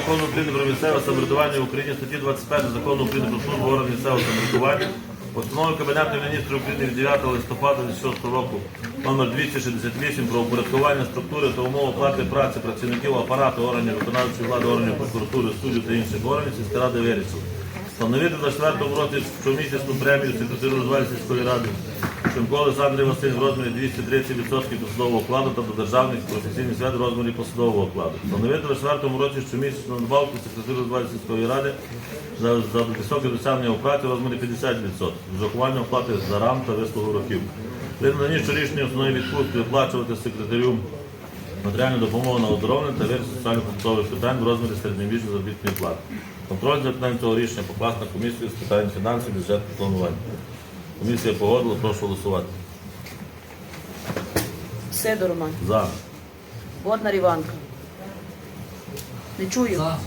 закону України про місцеве самоврядування в Україні, статті 25 закону України про службу органів місцевого самоврядування, постанови Кабінету міністрів України від 9 листопада 2006 року номер 268 про упорядкування структури та умов оплати праці працівників апарату органів виконавчої влади, органів прокуратури, суддів та інших органів сільська ради вирішила. Встановити на 4 році щомісячну премію секретарю розвалі сільської ради Шимко Олександрі Василь в розмірі 230% посадового окладу та до державних професійних свят в розмірі посадового окладу. Встановити на 4 році щомісячну надбавку секретарю розвалі сільської ради за, за високе досягнення оплати в розмірі 50%. З урахуванням оплати за рам та вислугу років. При наданні щорічної основної відпустки виплачувати секретарю матеріальну допомогу на оздоровлення та вирішення соціально-побутових питань в розмірі середньовічної заробітної плати. Контроль за виконанням цього рішення покласти на комісію з питань фінансів, бюджетного планування. Комісія погодила, прошу голосувати. Сидор Роман. За. Боднар Іванка. Не чую. За.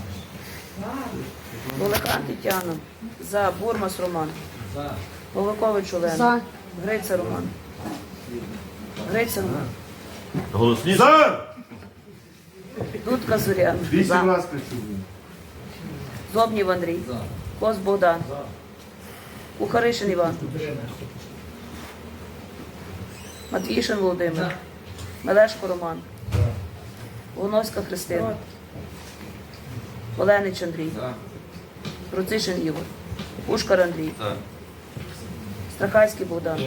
Волохан Тетяна. За. Бурмас Роман. За. Волокович Олена. За. Гриця Роман. Гриця Роман. Голосніше. За! Дудка Зоряна. Вісім За. раз працюємо. Зобнів Андрій. Кос Богдан. Кухаришин Іван. Матвішин Володимир. Мелешко Роман. Воновська Христина. Оленич Андрій. Руцишин Ігор. Пушкар Андрій. Страхайський Богдан.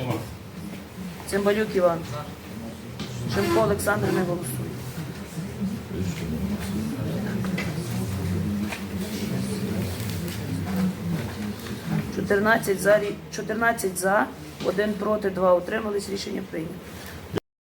Цимбалюк Іван. Шимко Олександр не голосує. Чотирнадцять за, 14 за, один проти, два утримались. Рішення прийнято.